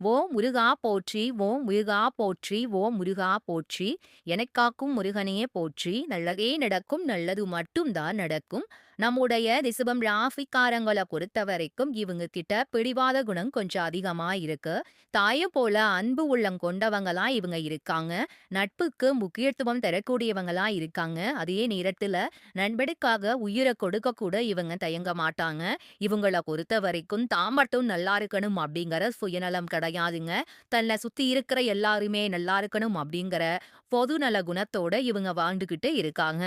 ஓம் முருகா போற்றி ஓம் முருகா போற்றி ஓம் முருகா போற்றி எனக்காக்கும் முருகனையே போற்றி நல்லதே நடக்கும் நல்லது மட்டும் தான் நடக்கும். நம்முடைய ரிஷபம் பொறுத்த பொறுத்தவரைக்கும் இவங்க கிட்ட பிடிவாத குணம் கொஞ்சம் அதிகமா இருக்கு. தாயை போல அன்பு உள்ளம் கொண்டவங்களா இவங்க இருக்காங்க. நட்புக்கு முக்கியத்துவம் தரக்கூடியவங்களா இருக்காங்க. அதே நேரத்துல நண்பனுக்காக உயிர கொடுக்க கூட இவங்க தயங்க மாட்டாங்க. இவங்கள பொறுத்தவரைக்கும் தான் மட்டும் நல்லா இருக்கணும் அப்படிங்கிற சுயநலம் அடையாதுங்க தன்னை சுத்தி இருக்கிற எல்லாருமே நல்லா இருக்கணும் அப்படிங்கிற பொதுநல குணத்தோட இவங்க வாழ்ந்துகிட்டு இருக்காங்க.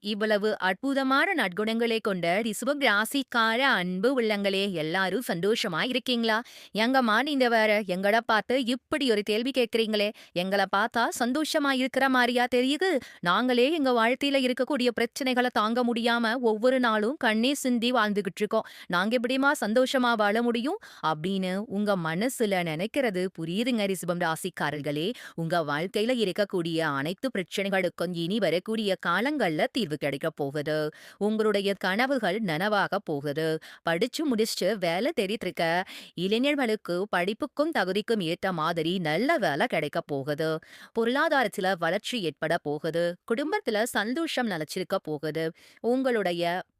இவ்வளவு அற்புதமான நற்குணங்களை கொண்ட ரிஷபம் ராசிக்கார அன்பு உள்ளங்களே எல்லாரும் சந்தோஷமா இருக்கீங்களா? எங்கம்மா நீங்க வேற எங்கள பார்த்து இப்படி ஒரு கேள்வி கேட்கிறீங்களே எங்கள பார்த்தா சந்தோஷமா இருக்கிற மாதிரியா தெரியுது? நாங்களே எங்க வாழ்க்கையில இருக்கக்கூடிய பிரச்சனைகளை தாங்க முடியாம ஒவ்வொரு நாளும் கண்ணே சிந்தி வாழ்ந்துகிட்டு இருக்கோம். நாங்க எப்படிமா சந்தோஷமா வாழ முடியும்? அப்படின்னு உங்க மனசுல நினைக்கிறது புரியுதுங்க ரிசுபம் ராசிக்காரர்களே. உங்க வாழ்க்கையில இருக்கக்கூடிய அனைத்து பிரச்சனைகளுக்கும் இனி வரக்கூடிய காலங்கள்ல தீர்வு கிடைக்கப் போகுது. உங்களுடைய கனவுகள் நனவாக போகுது. படிச்சு முடிச்சுட்டு வேலை தெரித்திருக்க இளைஞர்களுக்கு படிப்புக்கும் தகுதிக்கும் ஏற்ற மாதிரி நல்ல வேலை கிடைக்கப் போகுது. பொருளாதாரத்துல வளர்ச்சி ஏற்பட போகுது. குடும்பத்துல சந்தோஷம் நிலைச்சிருக்க போகுது. உங்களுடைய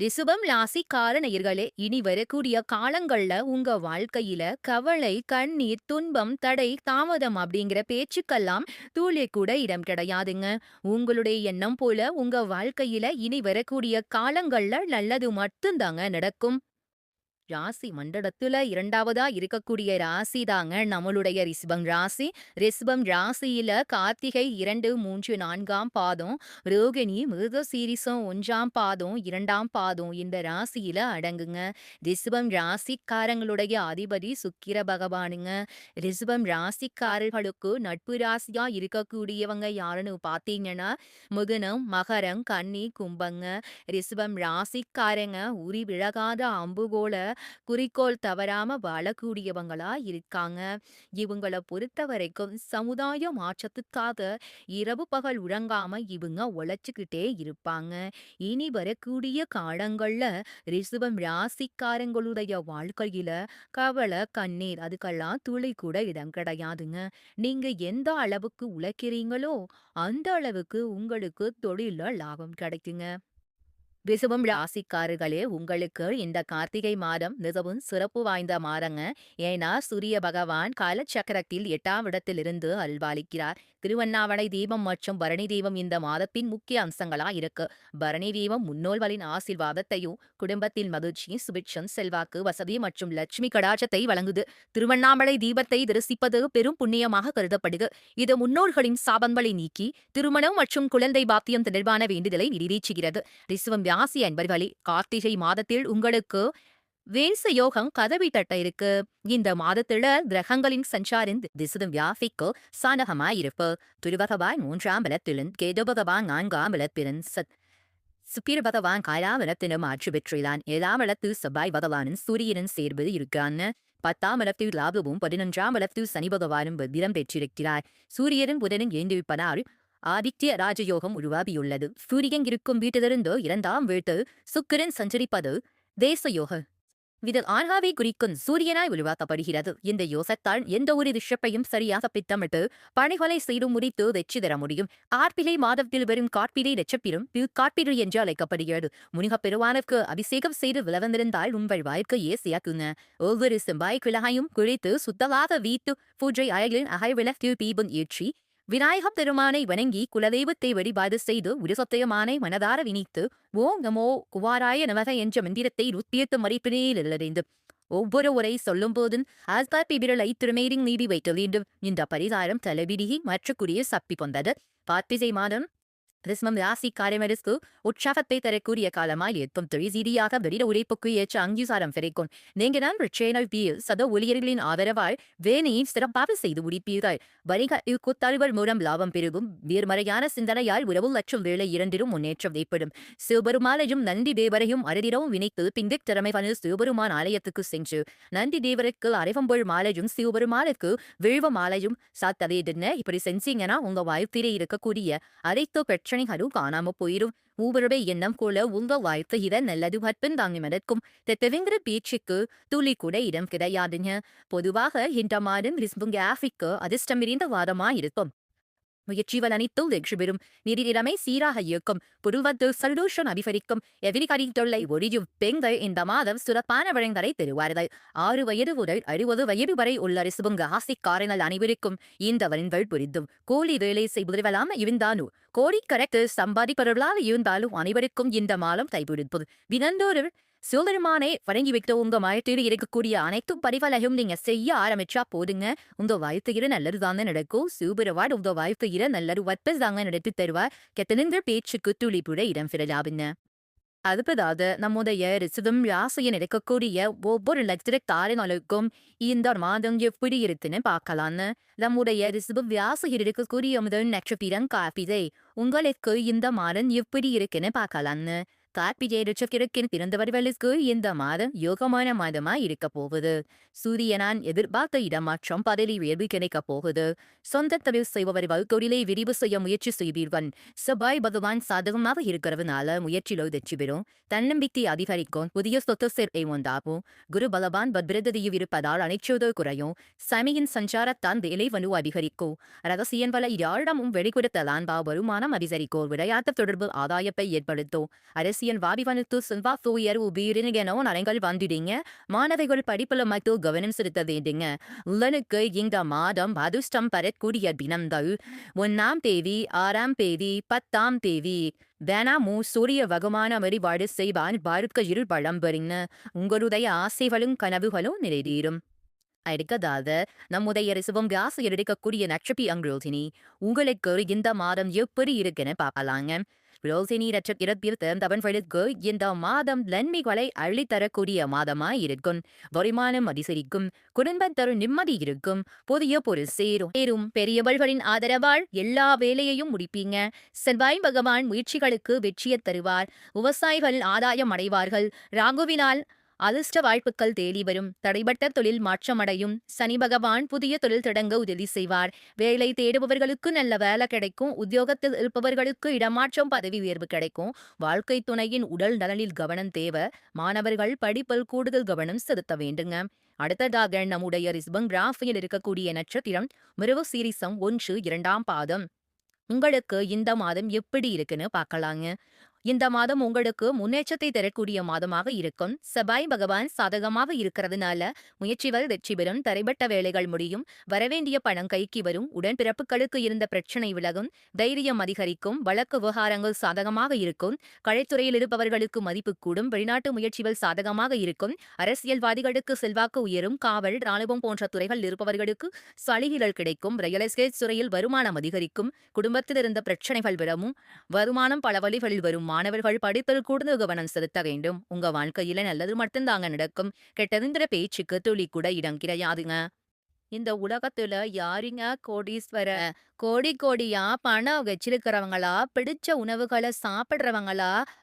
ரிசுபம் ராசிக்கார நேயர்களே இனி வரக்கூடிய காலங்கள்ல உங்க வாழ்க்கையில கவலை, கண்ணீர், துன்பம், தடை, தாமதம் அப்படிங்கிற பேச்சுக்கெல்லாம் துளி கூட இடம் கிடையாதுங்க. உங்களுடைய எண்ணம் போல உங்க வாழ்க்கையில இனி வரக்கூடிய காலங்கள்ல நல்லது மட்டும் தாங்க நடக்கும். ராசி மண்டலத்துல இரண்டாவதா இருக்கக்கூடிய ராசி தாங்க நம்மளுடைய ரிஷபம் ராசி. ரிஷபம் ராசியில கார்த்திகை இரண்டு, மூன்று, நான்காம் பாதம், ரோகிணி, மிருகசீரிஷம் ஒன்றாம் பாதம், இரண்டாம் பாதம் இந்த ராசியில அடங்குங்க. ரிஷபம் ராசிக்காரங்களுடைய அதிபதி சுக்கிர பகவானுங்க. ரிஷபம் ராசிக்காரர்களுக்கு நட்பு ராசியா இருக்கக்கூடியவங்க யாருன்னு பாத்தீங்கன்னா மிதுனம், மகரம், கன்னி, கும்பங்க. ரிஷபம் ராசிக்காரங்க உரி விழகாத அம்புகோல குறிக்கோள் தவறாம வாழக்கூடியவங்களா இருக்காங்க. இவங்கள பொறுத்தவரைக்கும் சமுதாய மாற்றத்துக்காக இரவு பகல் உறங்காம இவங்க உழைச்சிக்கிட்டே இருப்பாங்க. இனி வரக்கூடிய காலங்கள்ல ரிசுவம் ராசிக்காரங்களுடைய வாழ்க்கையில கவலை, கண்ணீர் அதுக்கெல்லாம் துளி கூட இடம் கிடையாதுங்க. நீங்க எந்த அளவுக்கு உழைக்கிறீங்களோ அந்த அளவுக்கு உங்களுக்கு தொழில லாபம் கிடைக்குங்க. விசுவம் ராசிக்காரர்களே உங்களுக்கு இந்த கார்த்திகை மாதம் மிகவும் சிறப்பு வாய்ந்த மாதங்க. ஏன்னா சூரிய பகவான் காலச்சக்கரத்தில் எட்டாம் இடத்திலிருந்து அல்வாளிக்கிறார் திருவண்ணாமலை தீபம் மற்றும் பரணி தீபம் இந்த மாதத்தின் முக்கிய அம்சங்களா இருக்கு. பரணி தீபம் முன்னோர்களின் ஆசீர்வாதத்தையும் குடும்பத்தில் மகிழ்ச்சி, சுபிட்சம், செல்வாக்கு, வசதி மற்றும் லட்சுமி கடாச்சத்தை வழங்குது. திருவண்ணாமலை தீபத்தை தரிசிப்பது பெரும் புண்ணியமாக கருதப்படுது. இது முன்னோர்களின் சாபங்களை நீக்கி திருமணம் மற்றும் குழந்தை பாத்தியம் தொடர்பான வேண்டுதலை நிறைவேற்றுகிறது. ரிசுவம் ராசி அன்பர்களே கார்த்திகை மாதத்தில் உங்களுக்கு வேச யோகம் கதவி தட்ட இருக்கு. இந்த மாதத்துல கிரகங்களின் சஞ்சாரின் திசுதும் வியாபிக்கு சாதகமாய் இருப்பு. மூன்றாம் பலத்திலும் கேது பகவான் நான்காம் பலத்திலும் சத் சுப்பீர் பகவான் காயாம் இடத்திலும் ஆட்சி பெற்றுள்ளான். ஏழாம் இடத்து செவ்வாய் பகவானும் சூரியனும் சேர்வது இருக்கான்னு பத்தாம் இடத்தில் லாபமும் பதினொன்றாம் இடத்தில் சனி பகவானும் பத்திரம் பெற்றிருக்கிறார். சூரியனும் புதனும் ஏந்திருப்பதால் ஆதித்ய ராஜயோகம் உருவாகியுள்ளது. சூரியன் இருக்கும் வீட்டிலிருந்து இரண்டாம் வீழ்த்து சுக்கிரன் சஞ்சரிப்பது தேச யோகம். இதில் ஆன்மாவை குறிக்கும் சூரியனாய் உருவாக்கப்படுகிறது. இந்த யோசத்தால் எந்த ஒரு விஷயத்தையும் சரியாக திட்டமிட்டு பணிகளை செய்து முடித்து வெற்றி தர முடியும். ஆர்ப்பிலை மாதத்தில் வரும் கார்ப்பிலை நட்சத்திரம் கார்ப்பிடு என்று அழைக்கப்படுகிறது. முனிகப் பெருவானுக்கு அபிஷேகம் செய்து விளவந்திருந்தால் உங்கள் வாழ்க்கையே சியாக்குங்க ஒவ்வொரு செவ்வாய் கிழகையும் குளித்து சுத்தமாக வீட்டு பூஜை அறையில் அகழ்விளக்கு தீபம் ஏற்றி விநாயகப் பெருமானை வணங்கி குலதெய்வத்தை வழிபாடு செய்து உருசத்தியமானை மனதார வினித்து ஓம் நமோ குவாராய நமக என்ற மந்திரத்தை நூத்தியத்து மறைப்பினையில் எழுதவேண்டும். ஒவ்வொரு உரை சொல்லும் போதும் ஆஸ்பாப்பி விரலை திருமேரிங் நீடி வைக்க வேண்டும். இந்த பரிகாரம் தலைவிரிகி மற்றக்குரிய சப்பி பொந்தது கார்த்திகை மாதம் ரிஸ்மம் ராசிக்காரமருக்கு உற்சாகத்தை தரக்கூடிய காலமாய் இருக்கும் தொழில் ரீதியாக வெளியிட உழைப்புக்கு ஏற்ற அங்கீகாரம் கிடைக்கும் நீங்கள் தான் சேனல் பியில் சத ஊழியர்களின் ஆதரவால் வேலையை சிறப்பாக செய்து முடிப்பீர்கள் வணிக கூத்தாழ்வர் மூலம் லாபம் பெருகும் நேர்மறையான சிந்தனையால் உறவு லட்சம் வேலை இரண்டிலும் முன்னேற்றம் ஏற்படும் சிவபெருமானையும் நந்தி தேவரையும் அறுதிடவும் வினைத்து பிந்திக் திறமையான சிவபெருமான் ஆலயத்துக்கு சென்று நந்தி தேவருக்கு அரைவம்பொள் மாலையும் சிவபெருமானுக்கு விழுவ மாலையும் சாத்ததேதுன்னு இப்படி செஞ்சீங்கன்னா உங்க வாழ்க்கையில இருக்கக்கூடிய அனைத்து பிரச்சனைகளும் காணாம போயிரும் ஊவருடைய எண்ணம் கூல உங்க வாழ்க்கையில நல்லது மட்டும் தாங்கி மதற்கும் தெத்தவிங்கிற பேச்சுக்கு துளி கூட இடம் கிடையாதுங்க பொதுவாக இந்த மாதம் ரிஸ்புங்க ஆஃபிக்கு அதிர்ஷ்டம் இருந்த வாதமா இருக்கும் முயற்சிகள் அனைத்தும் வெற்றி பெறும். நிதிநிலைமை சீராக இயக்கும் புருவத்து சந்தோஷம் அதிகரிக்கும். எதிரிகரி தொல்லை ஒழியும். பெண்கள் இந்த மாதம் சிறப்பான வழங்கலை பெறுவார்கள். ஆறு வயது முதல் அறுபது வயது வரை உள்ள ரிசுபுங்க ஆசைக்காரங்கள் அனைவருக்கும் இந்த வரன்கள் புரிந்தும். கூலி வேலை செய்வதெல்லாம் இருந்தாலும் கோடிக்கணக்கில் சம்பாதிப்பவர்களாக இருந்தாலும் அனைவருக்கும் இந்த மாதம் கைப்பிடிப்பது தினந்தோறும் சிவபெருமானை வணங்கி வைத்த உங்க வாழ்க்கையில் இருக்கக்கூடிய அனைத்து பரிவலையும் நீங்க செய்ய ஆரம்பிச்சா போதுங்க. உங்க வாழ்த்துகிற நல்லது தாங்க நடக்கும். சிவபெருவாள் உங்க வாழ்த்துகிற நல்லது வற்பஸ் தாங்க நடத்தி தருவார். கெத்தனின்ற பேச்சுக்கு துளிப்புட இடம் பெறலாவிங்க அடுத்ததாக நம்முடைய ரிசிதம் ராசியில் இருக்கக்கூடிய ஒவ்வொரு நட்சத்திரக்காரங்களுக்கும் இந்த மாதம் எப்படி இருக்குன்னு பார்க்கலான்னு நம்முடைய ரிசுவம் ராசியில் இருக்கக்கூடிய முதல் நட்சத்திரம் காப்பிதை உங்களுக்கு இந்த மாதம் எப்படி இருக்குன்னு பார்க்கலான்னு கார்த்திகை ரிச்சக்கிழக்கின் பிறந்தவர்களுக்கு இந்த மாதம் யோகமான மாதமா இருக்க போகுது. சூரியனான் எதிர்பார்த்த இடமாற்றம் பதவி உயர்வு கிடைக்கப் போகுது. சொந்த தொழில் செய்பவர்கள் தொழிலை விரிவு செய்ய முயற்சி செய்வீர்கள் செவ்வாய் பகவான் சாதகமாக இருக்கிறதுனால முயற்சியிலோ வெற்றி பெறும். தன்னம்பிக்கை அதிகரிக்கும். புதிய சொத்து சேர்க்கை உண்டாகும். குரு பலவான் பத்ரதையில் இருப்பதால் அனைச்சோது குறையும். சமையின் சஞ்சாரத்தான் வேலை வலு அதிகரிக்கும். ரகசியன் பல யாரிடமும் வெளிப்படுத்தலான் வருமானம் அதிகரிக்கும். விளையாட்டு தொடர்பு ஆதாயத்தை ஏற்படுத்தும். அரசு அரசியல் வாடிவனுக்கு செல்வாக்கு உயர்வு உயிரினோ நலங்கள் வந்துடுங்க. மாணவிகள் படிப்புல மட்டும் கவனம் செலுத்த வேண்டுங்க. உள்ளனுக்கு இந்த மாதம் அதிர்ஷ்டம் பெறக்கூடிய தினங்கள் ஒன்னாம் தேதி ஆறாம் தேதி பத்தாம் தேதி. தினமும் சூரிய வகுமான வழிபாடு செய்வான் வாழ்க்கையில் பழம் பெறுங்க உங்களுடைய ஆசைகளும் கனவுகளும் நிறைவேறும். அடுக்கதாக நம்முடைய ரிசவம் வியாசம் எடுக்கக்கூடிய நட்சபி அங்குரோதினி. உங்களுக்கு இந்த மாதம் எப்படி இருக்குன்னு பார்க்கலாங்க. ரோசினி நட்சத்திரத்தில் தேர்ந்தவன்களுக்கு இந்த மாதம் நன்மைகளை அள்ளித்தரக்கூடிய மாதமாய் இருக்கும் வருமானம் அதிசரிக்கும். குடும்பம் தரும் நிம்மதி இருக்கும். புதிய பொருள் சேரும். சேரும். பெரியவர்களின் ஆதரவால் எல்லா வேலையையும் முடிப்பீங்க. செவ்வாய் பகவான் முயற்சிகளுக்கு வெற்றியை தருவார். விவசாயிகள் ஆதாயம் அடைவார்கள். ராகுவினால் அதிர்ஷ்ட வாய்ப்புகள் தேடி வரும். தடைபட்ட தொழில் மாற்றமடையும். சனி பகவான் புதிய தொழில் தொடங்க உதவி செய்வார். வேலை தேடுபவர்களுக்கு நல்ல வேலை கிடைக்கும். உத்தியோகத்தில் இருப்பவர்களுக்கு இடமாற்றம் பதவி உயர்வு கிடைக்கும். வாழ்க்கை துணையின் உடல் நலனில் கவனம் தேவை. மாணவர்கள் படிப்பில் கூடுதல் கவனம் செலுத்த வேண்டுங்க. அடுத்ததாக நம்முடைய ரிஸ்பங் ராஃபியில் இருக்கக்கூடிய நட்சத்திரம் மிருவு சீரிசம் ஒன்று இரண்டாம் பாதம். உங்களுக்கு இந்த மாதம் எப்படி இருக்குன்னு பார்க்கலாங்க. இந்த மாதம் உங்களுக்கு முன்னேற்றத்தை தரக்கூடிய மாதமாக இருக்கும். செபாய் பகவான் சாதகமாக இருக்கிறதுனால முயற்சிகள் வெற்றி பெறும். தரைப்பட்ட வேலைகள் முடியும். வரவேண்டிய பணம் கைக்கு வரும். உடன்பிறப்புகளுக்கு இருந்த பிரச்சனை விலகும். தைரியம் அதிகரிக்கும். வழக்கு விவகாரங்கள் சாதகமாக இருக்கும். கலைத்துறையில் இருப்பவர்களுக்கு மதிப்பு கூடும். வெளிநாட்டு முயற்சிகள் சாதகமாக இருக்கும். அரசியல்வாதிகளுக்கு செல்வாக்கு உயரும். காவல் ராணுவம் போன்ற துறைகள் இருப்பவர்களுக்கு சலுகைகள் கிடைக்கும். ரியல் எஸ்டேட் துறையில் வருமானம் அதிகரிக்கும். குடும்பத்தில் இருந்த பிரச்சனைகள் விடவும் வருமானம் பல வழிகளில் வரும் மாணவர்கள் படித்தல் கூடுதல் கவனம் செலுத்த வேண்டும். உங்க வாழ்க்கையில நல்லது மட்டும்தாங்க நடக்கும். கெட்டதுங்கிற பேச்சுக்கு துளி கூட இடம் கிடையாதுங்க. இந்த உலகத்துல யாருங்க கோடீஸ்வர? கோடி கோடியா பணம் வச்சிருக்கிறவங்களா? பிடிச்ச உணவுகளை சாப்பிடுறவங்களா?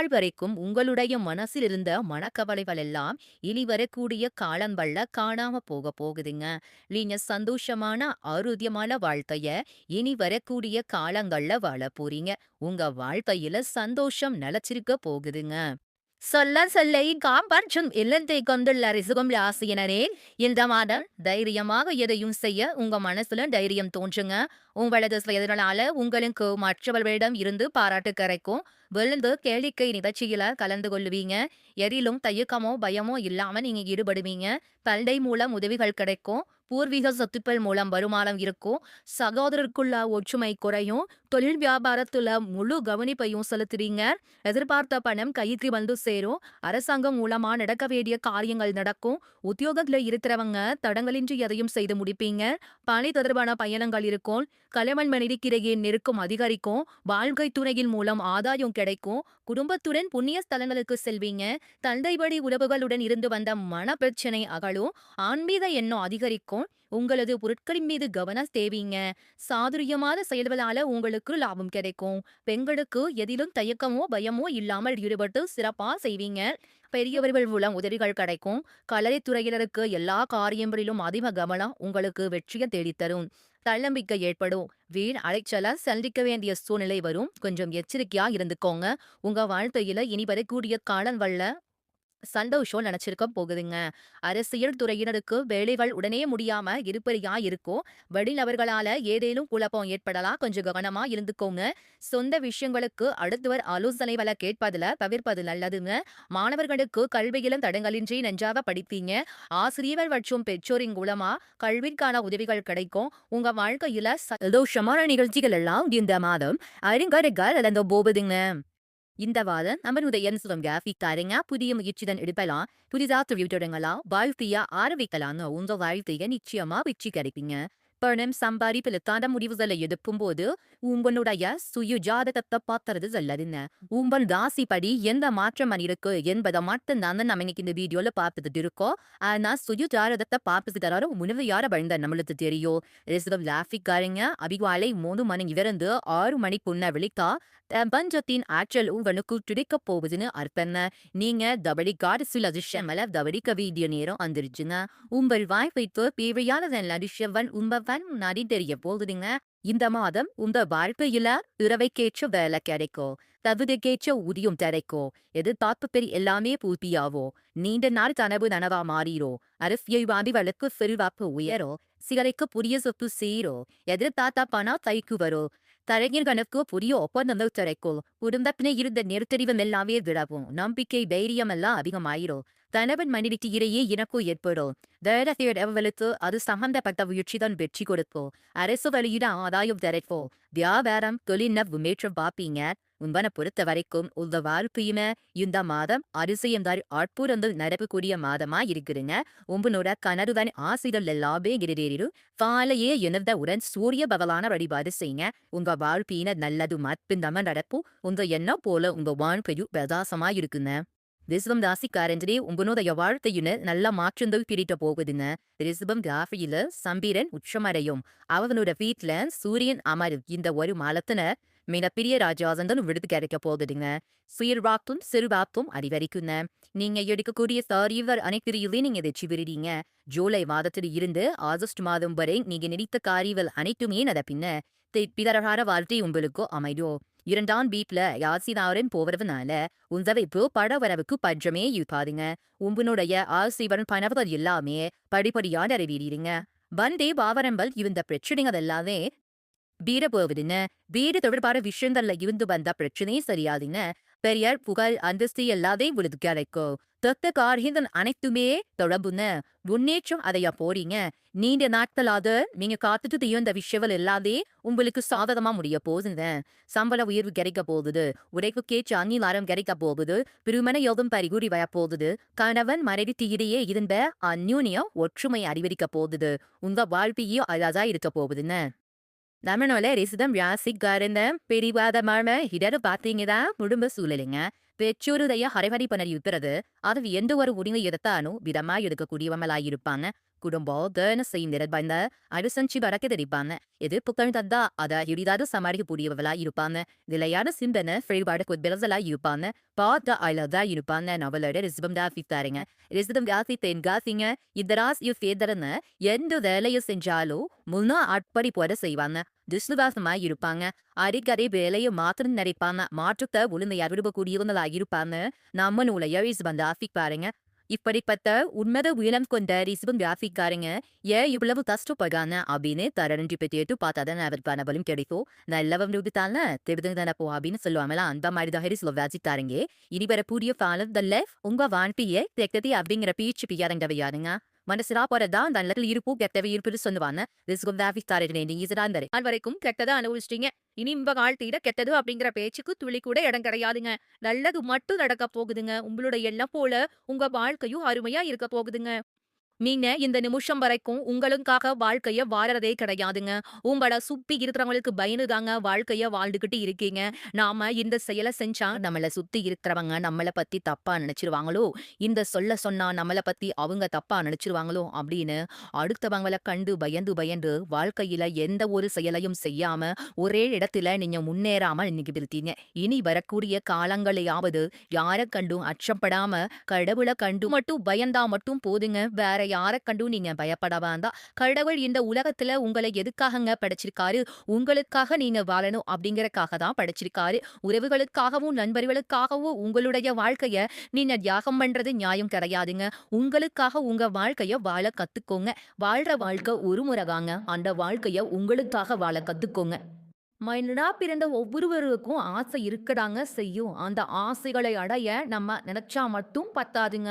இந்நாள் வரைக்கும் உங்களுடைய மனசில் இருந்த மனக்கவலைகள் இனி வரக்கூடிய காலங்கள்ல காணாம போக போகுதுங்க. நீங்க சந்தோஷமான ஆரோக்கியமான வாழ்க்கைய இனி வரக்கூடிய காலங்கள்ல வாழ போறீங்க. உங்க வாழ்க்கையில சந்தோஷம் நிலச்சிருக்க போகுதுங்க. சொல்ல சொல்லை காப்பாற்றும் இல்லத்தை கொண்டுள்ள ரிசுகம் ராசியினரே இந்த மாதம் தைரியமாக எதையும் செய்ய உங்க மனசுல தைரியம் தோன்றுங்க. உங்களது செயல்களால உங்களுக்கு மற்றவர்களிடம் இருந்து பாராட்டு கிடைக்கும். விழுந்து கேளிக்கை நிகழ்ச்சியில கலந்து கொள்வீங்க. எதிலும் தயக்கமோ பயமோ இல்லாம நீங்க ஈடுபடுவீங்க. பல்டை மூலம் உதவிகள் கிடைக்கும். பூர்வீக சொத்துக்கள் மூலம் வருமானம் இருக்கும். சகோதரருக்குள்ள ஒற்றுமை குறையும். தொழில் வியாபாரத்துல முழு கவனிப்பையும் செலுத்துறீங்க. எதிர்பார்த்த பணம் கைக்கு வந்து சேரும். அரசாங்கம் மூலமா நடக்க வேண்டிய காரியங்கள் நடக்கும். உத்தியோகத்துல இருக்கிறவங்க தடங்களின்றி எதையும் செய்து முடிப்பீங்க. பணி தொடர்பான பயணங்கள் இருக்கும். கலைவன் மனைவிக்கிடையே நெருக்கம் அதிகரிக்கும். வாழ்க்கை துணையின் மூலம் ஆதாயம் கிடைக்கும். குடும்பத்துடன் புண்ணிய ஸ்தலங்களுக்கு செல்வீங்க. தந்தை வழி உறவுகளுடன் இருந்து வந்த மன பிரச்சனை அகலும். ஆன்மீக எண்ணம் அதிகரிக்கும். உங்களது பொருட்களின் மீது கவனம் தேவீங்க. சாதுரியமான செயல்களால உங்களுக்கு லாபம் கிடைக்கும். பெண்களுக்கு எதிலும் தயக்கமோ பயமோ இல்லாமல் ஈடுபட்டு சிறப்பா செய்வீங்க. பெரியவர்கள் மூலம் உதவிகள் கிடைக்கும். கலைத்துறையினருக்கு எல்லா காரியங்களிலும் அதிக கவனம் உங்களுக்கு வெற்றியை தேடித்தரும். தள்ளம்பிக்க ஏற்படும். வீண் அலைச்சல சந்திக்க வேண்டிய சூழ்நிலை வரும். கொஞ்சம் எச்சரிக்கையா இருந்துக்கோங்க. உங்க வாழ்க்கையில இனி வரக்கூடிய காலம் வல்ல சந்தோஷம் நினைச்சிருக்க போகுதுங்க. அரசியல் துறையினருக்கு வேலைகள் உடனே முடியாம இருப்பறியா இருக்கும். வெளிநபர்களால ஏதேனும் குழப்பம் ஏற்படலாம். கொஞ்சம் கவனமா இருந்துக்கோங்க. சொந்த விஷயங்களுக்கு அடுத்தவர் ஆலோசனைகளை கேட்பதுல தவிர்ப்பது நல்லதுங்க. மாணவர்களுக்கு கல்வியிலும் தடங்களின்றி நன்றாக படிப்பீங்க. ஆசிரியர்கள் மற்றும் பெற்றோரின் மூலமா கல்விக்கான உதவிகள் கிடைக்கும். உங்க வாழ்க்கையில சந்தோஷமான நிகழ்ச்சிகள் எல்லாம் இந்த மாதம் அறிஞர்கள் இழந்த போகுதுங்க. இந்த வாரம் நம்மளுடைய சுகம் கிராஃபிக்காரங்க புதிய முயற்சிதான் எடுப்பலாம் புதிதாக தொழில் தொடங்கலாம். வாழ்க்கையா ஆரம்பிக்கலாம்னு உங்க வாழ்க்கைய நிச்சயமா வெற்றி கிடைப்பீங்க பணம் சம்பாதிப்பிலுக்கான முடிவுகளை எடுக்கும் போது உங்களுடைய சுயஜாதகத்தை ஜாதகத்தை பார்த்துறது நல்லதுங்க. உங்கள் ராசிப்படி எந்த மாற்றம் இருக்கு என்பதை மட்டும் தான் நம்ம இன்னைக்கு இந்த வீடியோல பார்த்துட்டு இருக்கோம். ஆனா சுயஜாதகத்தை பார்த்து பார்த்துட்டு தராரும் உணவையார பயந்த நம்மளுக்கு தெரியும்? ரிசர்வ் லாஃபிக்காரங்க அபிவாலை மூணு மணி இருந்து ஆறு மணிக்குன்ன விழித்தா பஞ்சத்தின் ஆற்றல் உங்களுக்கு துடிக்க போகுதுன்னு அர்த்தம் நீங்க தபடிக்காடு சில அதிர்ஷ்டமல தபடிக்க வேண்டிய நேரம் வந்துருச்சுங்க. உங்கள் வாய்ப்பை தேவையானதன் அதிர்ஷ்யவன் உம்பவன் முன்னாடி தெரிய போகுதுங்க. இந்த மாதம் உங்க வாழ்க்கையில இரவைக்கேற்ற வேலை கிடைக்கும் தகுதிக்கேற்ற ஊதியம் கிடைக்கும் எதிர்பார்ப்பு பெரி எல்லாமே பூர்த்தியாவோ? நீண்ட நாள் கனவு நனவா மாறிரோ? அரசியல்வாதி வழக்கு செல்வாப்பு உயரோ? சிலருக்கு புரிய சொத்து சேரோ? எதிர்பார்த்தா பணம் தைக்கு வரும் கலைஞர்களுக்கு புதிய ஒப்பந்தங்கள் கிடைக்கும் குடும்பத்தினை இருந்த நெருத்தறிவும் எல்லாமே விடவும் நம்பிக்கை தைரியம் எல்லாம் அதிகமாயிரும் கணவன் மனைவிக்கு இடையே இணக்கம் ஏற்படும். தைரியவர்களுக்கு அது சம்பந்தப்பட்ட முயற்சிதான் வெற்றி கொடுக்கும். அரசு வழியிட ஆதாயம் தரைப்போம் வியாபாரம் தொழில்ன முன்னேற்றம் பார்ப்பீங்க. உங்களை பொறுத்த வரைக்கும் உள்ள வாழ்க்கையுமே இந்த மாதம் அரிசியம் தாரி அற்புதங்கள் நடக்கக்கூடிய மாதமா இருக்குதுங்க உங்களோட கனவுதான் ஆசைகள் எல்லாமே நிறைவேறிடும் காலையே எனந்த உடன் சூரிய பகவான வழிபாடு செய்யுங்க. உங்க வாழ்க்கையின நல்லது மட்டும்தான் நடப்பும் உங்க எண்ணம் போல உங்க வாழ்க்கையும் பிரதாசமா இருக்குங்க. ரிசவம் ராசிக்காரன்றே உங்களுடைய வாழ்க்கையின நல்ல மாற்றங்கள் பிரிட்ட போகுதுங்க. ரிசபம் ராசியில சம்பீரன் உச்சமடையும். அவனோட வீட்டுல சூரியன் அமரும். இந்த ஒரு மாலத்தின மிகப்பெரிய ராஜாசந்தனும் விடுது கிடைக்க போகுதுங்க. சுயர்வாக்கும் சிறுவாக்கும் அதிகரிக்குங்க. நீங்க எடுக்கக்கூடிய சாரியவர் அனைத்திரியிலே நீங்க வெற்றி பெறுறீங்க ஜூலை மாதத்தில் இருந்து ஆகஸ்ட் மாதம் வரை நீங்க நினைத்த காரியங்கள் அனைத்துமே நடப்பின்ன பிதரகார வாழ்க்கை உங்களுக்கு அமையும். இரண்டாம் வீட்ல யாசினாரன் போவதுனால உந்தவைப்பு படவரவுக்கு பஞ்சமே இருப்பாதுங்க உங்களுடைய ஆசைவன் பணவர்கள் எல்லாமே படிப்படியா நிறைவேறிடுங்க. வந்தே பாவரம்பல் இருந்த பிரச்சனைகள் எல்லாமே வீர போவதுன்னு வீடு தொடர்பான விஷயங்கள்ல இருந்து வந்த பிரச்சனையே சரியாதுன்னு பெரியார் புகழ் அந்தஸ்து எல்லாத்தையும் விழுது கிடைக்கும் தத்த காரியங்கள் அனைத்துமே தொடர்புன்னு முன்னேற்றம் அதையா போறீங்க. நீண்ட நாட்களாக நீங்க காத்துட்டு இந்த விஷயங்கள் எல்லாதே உங்களுக்கு சாதகமா முடிய போகுதுங்க. சம்பள உயர்வு கிடைக்க போகுது. உடைப்புக்கேற்ற அங்கீகாரம் கிடைக்க போகுது. பிரிமண யோகம் பரிகூறி வர போகுது. கணவன் மனைவி தீயிடையே இருந்த அந்யூனியம் ஒற்றுமை அறிவிக்க போகுது. உங்க வாழ்க்கையும் அழகா இருக்க போகுதுன்னு நம்மளோட ரிசிதம் ராசிக்காரந்த பிரிவாதமான இடர் பார்த்தீங்கன்னா குடும்ப சூழலுங்க. பெற்றோருடைய ஹரைவரி பண்ணி இருக்கிறது அது எந்த ஒரு உரிமை எடுத்தாலும் விதமா எடுக்கக்கூடியவங்களா இருப்பாங்க குடும்பம் தேன செய்திருப்பாங்க அரசஞ்சி பறக்க தெரிப்பாங்க. எதிர்ப்புகள் தந்தா அதை எளிதாக சமாளிக்கக்கூடியவர்களா இருப்பாங்க நிலையான சிந்தனை செயல்பாடு கொத்பிலசலா இருப்பாங்க பார்த்த அழகா இருப்பாங்க. நவலோட ரிசபம் தாசித்தாருங்க ரிசபம் தாசி தென்காசிங்க இந்த ராசியை சேர்ந்தரன்னு எந்த வேலையை செஞ்சாலும் முன்னா அட்படி போட செய்வாங்க. விசுவாசமா இருப்பாங்க. அடிக்கடி வேலையை மாத்திரம் நினைப்பாங்க மாற்றத்தை உளுந்தை விரும்பக்கூடியவங்களா இருப்பாங்க. நம்ம நூலைய ரிசபம் தாசி பாருங்க இப்படிப்பட்ட உண்மத உயரம் கொண்ட ரிசபம் ராசிக்காரங்க ஏன் இவ்வளவு கஷ்டப்படுறாங்க அப்படின்னு தரண்டி பற்றிட்டு பார்த்தாதான் அவருக்கான பலம் கிடைக்கும். நல்லவன் விருதுத்தால தானே போ அப்படின்னு சொல்லுவாங்களா அந்த மாதிரி தான் சொல்ல வாசித்தாருங்க. இனி வர புதிய லெஃப் உங்க வாழ்க்கையை தெக்கதி அப்படிங்கிற பீச்சு பியாரங்க யாருங்க மனசுரா போறதா அந்த நிலத்தில் இருப்பும் கெட்டவை இருப்புன்னு சொல்லுவாங்க. ரிஸ்கம் வாசித்தாரு வரைக்கும் கெட்டதை அனுபவிச்சிட்டீங்க. இனி இன்ப காலத்தீட கெட்டது அப்படிங்கிற பேச்சுக்கு துளி கூட இடம் கிடையாதுங்க. நல்லது மட்டும் நடக்க போகுதுங்க. உங்களுடைய எல்லாம் போல உங்க வாழ்க்கையும் அருமையா இருக்க போகுதுங்க. நீங்க இந்த நிமிஷம் வரைக்கும் உங்களுக்காக வாழ்க்கைய வாழறதே கிடையாதுங்க. உங்கள சுத்தி இருக்கிறவங்களுக்கு பயந்துதாங்க வாழ்க்கைய வாழ்ந்துகிட்டு இருக்கீங்க. நாம இந்த செயலை செஞ்சா நம்மள சுத்தி இருக்கிறவங்க நம்மள பத்தி தப்பா நினைச்சிருவாங்களோ? இந்த சொல்ல சொன்னா நம்மள பத்தி அவங்க தப்பா நினைச்சிருவாங்களோ? அப்படின்னு அடுத்தவங்கள கண்டு பயந்து பயந்து வாழ்க்கையில எந்த ஒரு செயலையும் செய்யாம ஒரே இடத்துல நீங்க முன்னேறாம இன்னைக்கு இருக்கீங்க. இனி வரக்கூடிய காலங்களையாவது யாரை கண்டும் அச்சப்படாம கடவுளை கண்டு மட்டும் பயந்தா மட்டும் போதுங்க. வேற யாரை கண்டும் நீங்க பயப்பட வேண்டாம் கடவுள் இந்த உலகத்துல உங்களை எதுக்காகங்க படைச்சிருக்காரு? உங்களுக்காக நீங்க வாழணும் அப்படிங்கறக்காக தான் படைச்சிருக்காரு. உறவுகளுக்காகவும் நண்பர்களுக்காகவும் உங்களுடைய வாழ்க்கைய நீங்க தியாகம் பண்றது நியாயம் கிடையாதுங்க. உங்களுக்காக உங்க வாழ்க்கைய வாழ கத்துக்கோங்க. வாழ்ற வாழ்க்கை ஒரு முறைதாங்க அந்த வாழ்க்கைய உங்களுக்காக வாழ கத்துக்கோங்க. மனிதா பிறந்த ஒவ்வொருவருக்கும் ஆசை இருக்கடாங்க செய்யும். அந்த ஆசைகளை அடைய நம்ம நினைச்சா மட்டும் பத்தாதுங்க.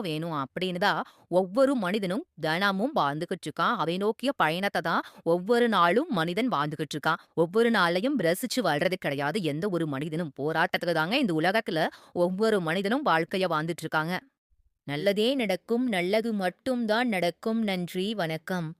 வேணும் அப்படின்னு தான் ஒவ்வொரு மனிதனும் தினமும் வாழ்ந்துகிட்டு இருக்கான். அவை நோக்கிய பயணத்தை தான் ஒவ்வொரு நாளும் மனிதன் வாழ்ந்துகிட்டு இருக்கான். ஒவ்வொரு நாளையும் ரசிச்சு வாழ்றது கிடையாது. எந்த ஒரு மனிதனும். போராட்டத்துக்கு தாங்க இந்த உலகத்துல ஒவ்வொரு மனிதனும் வாழ்க்கைய வாழ்ந்துட்டு இருக்காங்க. நல்லதே நடக்கும். நல்லது மட்டும் தான் நடக்கும். நன்றி. வணக்கம்.